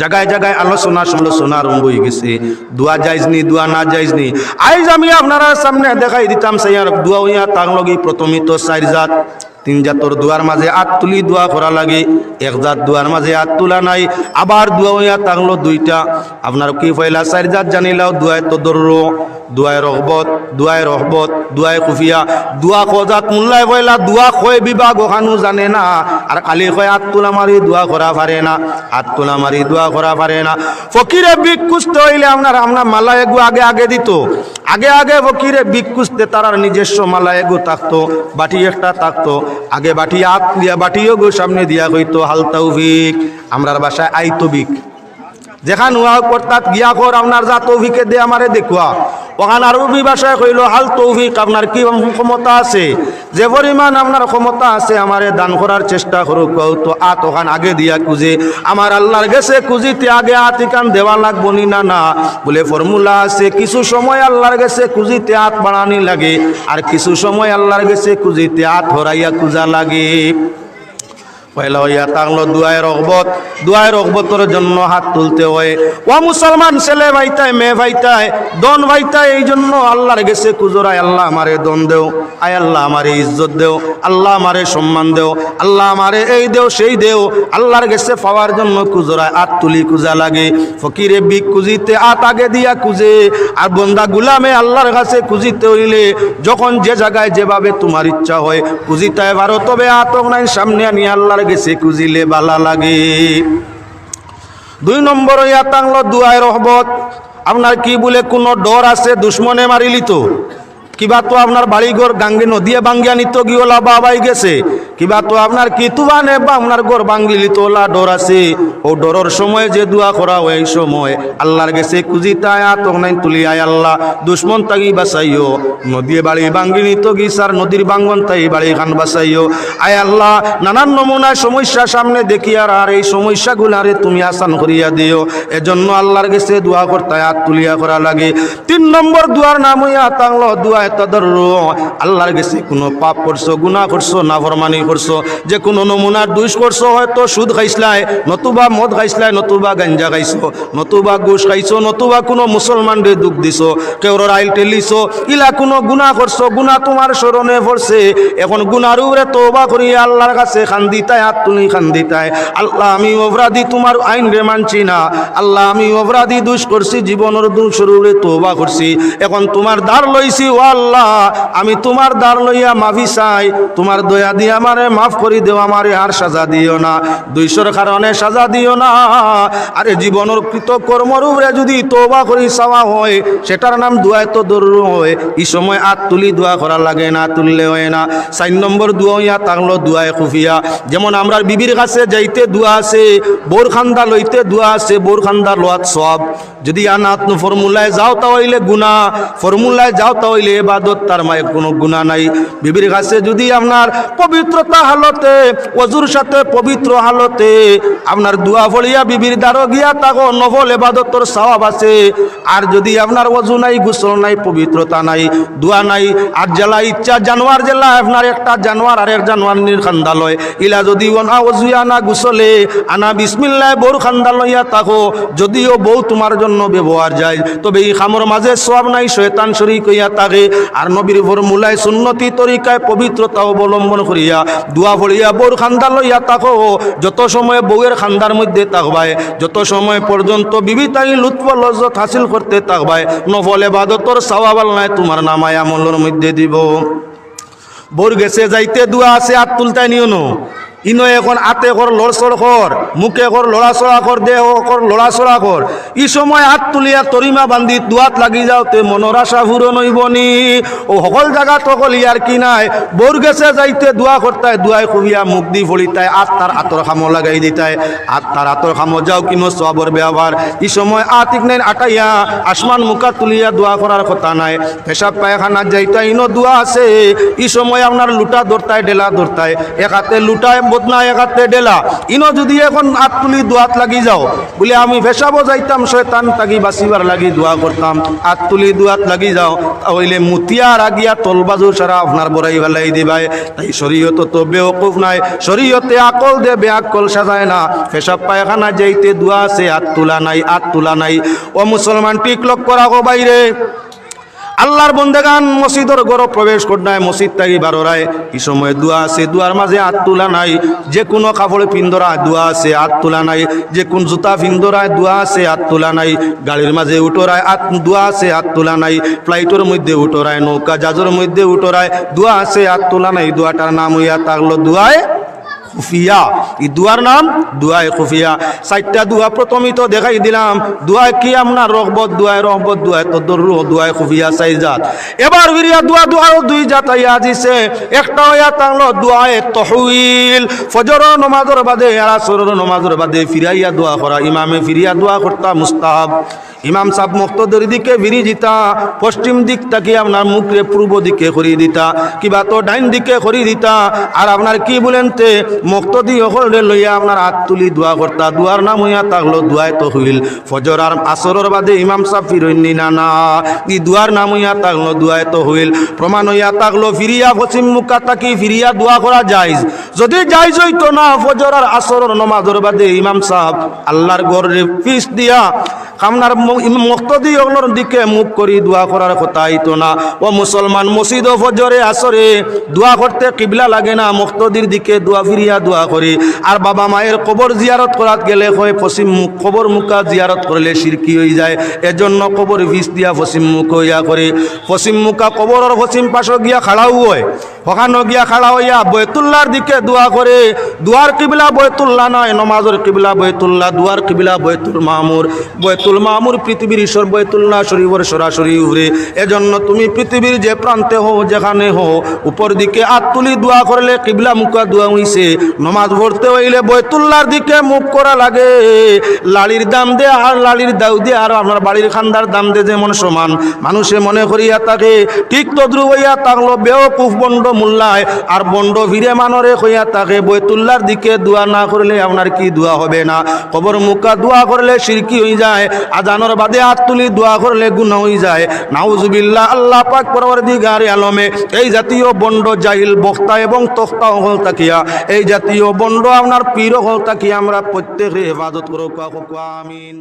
জায়গায় জায়গায় আলোচনা সমালোচনা আরম্ভ হয়ে গেছে। দোয়া যাইজনি দোয়া না যাইজনি আইজ আমি আপনারা সামনে দেখাই দিতাম সাইয়ার দোয়া হইয়া তার লগে প্রথমে তো চার জাত, তিন জাতর দুয়ার মাঝে আত তুলি দোয়া করা লাগে, এক জাত দুয়ার মাঝে আত তোলা নাই, আবার দোয়া হইয়া তাগলো দুইটা। আপনার কি পয়লা চার জাত জানিলাও, দোয়ায় তো দর্র দোয়ায় রহবত দোয়ায় রহবত দোয়ায় কুফিয়া দোয়া খজাত মোল্লাই কইলা দোয়া কয় বিভাগ ওখানো জানে না। আর কালি কয় হাত তোলা মারি দোয়া করা পারে না। হাত তোলা মারি দোয়া করা পারে না। ফকিরে বিক কুস্তে হইলে আপনার আপনার মালা এগু আগে আগে দিত। আগে আগে ফকিরে বিক কুস্তে তার নিজস্ব মালা এগু থাকতো বাটি একটা থাকতো আগে বাটি হাত দিয়া, বাটিও গো সামনে দিয়া কইতো হালতাও বিক আমরার বাসায় আইতো বিক যেখান কর্তাত গিয়া কর আপনার যা তৌফিকে দে আমারে দেখুয়া ওখান আরবি ভাষায় কইল, হাল তৌফিক আপনার কি ক্ষমতা আছে? যে পরিমাণ আপনার ক্ষমতা আছে আমারে দান করার চেষ্টা করুক তো আত ওখান আগে দিয়া কুজে আমার আল্লাহর গেছে কুজিতে আগে আত ইকান দেওয়া লাগবো নি না না? বলে ফর্মুলা আছে, কিছু সময় আল্লাহর গেছে কুজিতে আত বাড়ানি লাগে আর কিছু সময় আল্লাহর গেছে কুজিতে আত হরাইয়া কুজা লাগে। হাত তুলতে হয়। মুসলমান ইজ্জত দেও, আল্লাহ সম্মান দেও, আল্লাহ এই দেও, সেই দেও, আল্লাহর গেছে পাওয়ার জন্য কুজোরায় আত তুলি কুজা লাগে। ফকিরে বিক কুজিতে আত আগে দিয়া কুজে আর বন্দা গুলামে আল্লাহর কাছে কুজিতে হইলে, যখন যে জায়গায় যেভাবে তোমার ইচ্ছা হয় কুজিতায় ভারো তবে আতক নাই, সামনে আনি আল্লাহর গেছে কুজিলে বালা লাগে। দুই নম্বর ইয়া টাংলো দুয়ায় রহবত। আপনার কি বলে কোনো ডর আছে? দুশ্মনে মারিলি তো। কিবা তো আপনার বাড়িঘর গাঙ্গে নদিয়ে বাঙ্গিয়া নিত গিওলা বাবাই গেছে। কিবা তো আপনার কিতুবানে বা আপনার ঘর বাঙ্গিলি তোলা ডর আছে। ও ডরর সময় যে দোয়া করা হয় এই সময় আল্লাহর গেছে কুজিতায় আত নাই তুলি আয় আল্লাহ। দুশ্মন তাগি বাসাইও নদীয়ে বাড়ি বাঙ্গি নিত গিসার নদীর বাঙ্গন তাই বাড়ি খান বাসাইও আয় আল্লাহ, নানান নমুনায় সমস্যা সামনে দেখি আর আর এই সমস্যাগুলারে তুমি আসান করিয়া দিও। এজন্য আল্লাহর গেছে দোয়া করতে হাত তুলিয়া করা লাগে। তিন নম্বর দুয়ার নাম হইয়া তাংলো তদর আল্লাহর গেছে কোনো পাপ করছ, গুনাহ করছ, নাফরমানি করছ, যে কোনো নমুনার দুষ করছ, হয়তো সুদ খাইছলাই, নতুবা মদ খাইছলাই, নতুবা গাঞ্জা খাইছো, নতুবা ঘুষ খাইছো, নতুবা কোনো মুসলমানরে দুঃখ দিছো কেউর আইল টেলিছো, ইলা কোনো গুনাহ করছ, গুনাহ তোমার স্মরণে পড়ছে, এখন গুনার উপরে তোবা করি আল্লাহর কাছে খান্দিতায়, হাত তুলি খান্দিতায়। আল্লাহ, আমি অপরাধী, তোমার আইন রে মানছি না। আল্লাহ, আমি অপরাধী, দুষ করছি, জীবনের দুষ উপরে তোবা করছি। এখন তোমার দ্বার লইছি ও আল্লাহ, আমি তোমার দ্বার লইয়া মাফি চাই। তোমার দয়া দিয়ে আমারে মাফ করি দেও, আমারে আর সাজা দিও না। দুইশোর কারণে সাজা দিও না। আরে জীবনের কৃত কর্মর উপরে যদি তোবা করি চাওয়া হয়, সেটার নাম দোয়ায় তো দরুর হয়। এই সময় আত তুলি দোয়া করা লাগে না, তুললে হয় না। চার নম্বর দোয়া তাকলো দোয়ায় খুফিয়া। যেমন আমরা বিবির কাছে যাইতে দোয়া আছে বোর খান্দা লইতে দোয়া আছে বোর খান্দা লোয়াত সব। যদি আনাত ফর্মুলায় যাও তাহলে গুণা ফর্মুলায় যাও তাহলে এবাদত তার মায়ের কোনো গুণা নাই। বিবির কাছে যদি আপনার পবিত্রতা হালতে, অজুর সাথে পবিত্র হালতে, আপনার দোয়া ফলিয়া বিবির দ্বারো গিয়া তাকো নফল এবাদতর সওয়াব আছে। আর যদি আপনার অজু নাই, গোসল নাই, পবিত্রতা নাই, দোয়া নাই, আর জেলা ইচ্ছা জানোয়ার জেলা, আপনার একটা জানোয়ার আর এক জানোয়ার নির খান্দালয়। ইলা যদি অনা অজুয়া না গুসলে, আনা বিসমিল্লায় বউর খান্দালইয়া তাকো যদিও বউ তোমার জন্য ব্যবহার যায়, তবে এই খামর মাঝে সব নাই, শয়তান শরিক হইয়া তাকে আর নবীর ফর্মুলায় সুন্নতি তরিকায় পবিত্রতা অবলম্বন করিয়া, দোয়া ফড়িয়া বউর খান্দা লইয়া তাকো। যত সময় বউয়ের খান্দার মধ্যে তাকবায়, যত সময় পর্যন্ত বিবিতাই লুৎফ লজ্জত হাসিল করতে তাকবায়, নফল এবাদতর সওয়াবাল নাই তোমার নামায় আমলের মধ্যে দিব। বোর গেছে যাইতে দোয়া আছে আর তুলতাই নিও ইনো এখন আতে কর, লড়সড় কর, মুখে কর, লড়াচড়া কর, দেহ কর, লড়াচড়া কর। ই সময় হাত তুলিয়া তরিমা বান্ধি দুয়াত লাগি যাওতে মনৰ আশা পূরণ হইবনি ও সকল জায়গা তকল ইয়ার কি নাই। বোর গেছে যাইতে দোয়া করতায় দোয়াই খুবিয়া মুখ দি ফলিতায় আত তার আতর খামো লাগাই দিতায় আত তার আতর খামো যাও কিনো সবর ব্যবহার ই সময় আত ইকনাইন আটাইয়া, আসমান মুখা তুলিয়া দোয়া করার কথা নাই। পেশাব পায়খানা যাইতা, ইনো দোয়া আছে। ই সময় আপনার লুটা ধরতায় ডেলা ধরতায় এক হাতে লুটায় বদনা এক হাতে ডেলা ইনো যদি এখন হাত তুলি দোয়াত লাগি যাও, বলে আমি ভেসাবো যাইতাম, শয়তান তাকি বাঁচিবার লাগি দোয়া করতাম। হাত তুলি দোয়াত লাগি যাও তাহলে মুতিয়ার আগিয়া তলবাজু সারা আপনার বড়াই ভালাই দিবাই। তাই শরীয়ত তো বেওকুফ নাই, শরীয়তে আকল দে বেআকল সাজায় না। পেশাব পায়খানা যাইতে দোয়া আছে, হাত তোলা নাই, হাত তোলা নাই। ও মুসলমান টিক লক করা গো বাইরে। আল্লাহর বন্দেগান মসজিদর গড় প্রবেশ করনায় মসজিদ থাকি বারোরায় এই সময় দোয়া আছে, দুয়ার মাঝে হাত তোলা নাই। যে কোনো কাপড় পিন্দরা দোয়া আছে, হাত তোলা নাই। যে কোন জুতা পিন্দরায় দোয়া আছে, হাত তোলা নাই। গাড়ির মাঝে উঠোরায় হাত, দোয়া আছে, হাত তোলা নাই। ফ্লাইটের মধ্যে উঠোরায়, নৌকা জাজের মধ্যে উঠোরায় দোয়া আছে, হাত তোলা নাই। দোয়াটার নাম হইয়া থাকল দোয়ায় খুফিয়া। এই দুয়ার নাম? দুয়ায় খুফিয়া। চারটা দুয়া প্রথমই তো দেখাই দিলাম। দুয়ায় কি আপনার রহবত দুয়ায় রহবত দুয়ায় তো দরু দুয়ায় খুফিয়া চাই জাত। এবার বিরিয়া দুয়া দুয়ারও দুই জাত আইয়া দিছে একটা হইয়া তাংলো দুয়ায় তহউইল ফজর নমাজর বাদে আর আসরের নমাজর বাদে ফিরাইয়া দোয়া করা ইমামে ফিরিয়া দোয়া করতা মুস্তাহাব। ইমাম সাহ মুক্তদের দিকে বিরি দিতা, পশ্চিম দিক থেকে আপনার মুখে পূর্ব দিকে করি দিতা, কিবা তো ডাইন দিকে করি দিতা। আর আপনার কি বলেন তে, মুক্তদি হলে লইয়া আপনার হাত তুলি দোয়া করতা, দুয়ার নাম হইয়া থাকল দুয়ায় তো হইল ফজর আর আসরের বাদে ইমাম সাহ ফিরইনি না না ই দুয়ার নাম হইয়া থাকল দুয়ায় তো হইল প্রমাণ হইয়া থাকল ফিরিয়া পশ্চিম মুখা তাকি ফিরিয়া দোয়া করা যাইজ যদি যাইজ হইতো না, ফজর আর আসরের নমাজের বাদে ইমাম সাহেব আল্লাহর গড়ে পিস দিয়া আপনার মুক্তদি ওগুলোর দিকে মুখ করি দোয়া করার কথা আইতো না। ও মুসলমান মসজিদ ও ফজরে আসরে দোয়া করতে কিবলা লাগে না, মুক্তদির দিকে দোয়া ফিরিয়া দোয়া করি। আর বাবা মায়ের কবর জিয়ারত করাত গেলে হয় পশ্চিম মুখ কবর মুখা জিয়ারত করলে সিরকি হয়ে যায়। এজন্য কবর ভিস দিয়া পশ্চিম মুখ হইয়া করে। পশ্চিম মুখা কবরের পশ্চিম পাশে গিয়া খাড়াও হয়। ওখানে গিয়া খাড়া হইয়া বৈতুল্লার দিকে দোয়া করে, দুয়ার কিবলা বৈতুল্লাহ নয়, নমাজের কিবিলা বৈতুল্লা দুয়ার কিবিলা বৈতুল মামুর বৈতুল মামুর পৃথিবীর ঈশ্বর বৈতুল্লাহ শরীফের সরাসরি উভরে এজন্য তুমি পৃথিবীর যে প্রান্তে হো যেখানে হো উপর দিকে হাত তুলি দোয়া করলে কিবলা মুখা দোয়া হইছে। নমাজ পড়তে হইলে বৈতুল্লার দিকে মুখ করা লাগে। লালির দাম দে আর লালির দাউ দে আর আপনার বাড়ির খান্দার দাম দে যেমন সমান। মানুষে মনে করিয়া তাকে ঠিক তদ্রু হইয়া থাকল বেওকুফ বন্ড মোল্লায়। আর বন্ড ভিড়ে মানরে হইয়া থাকে বৈতুল্লার দিকে দোয়া না করলে আপনার কি দোয়া হবে না? কবর মুখা দোয়া করলে সিরকি হয়ে যায়, আজানোর বাদে হাত তুলি দোয়া করলে গুণ হয়ে যায়। নাউজুবিল্লাহ, আল্লাহ পাক পরবর দিগারে আলমে, এই জাতীয় বন্ড জাহিল বক্তা এবং তক্তা হল তাকিয়া। এই জাতীয় বন্ড আপনার পীর হল তাকিয়া, আমরা প্রত্যেকে হেফাজত করো আমিন।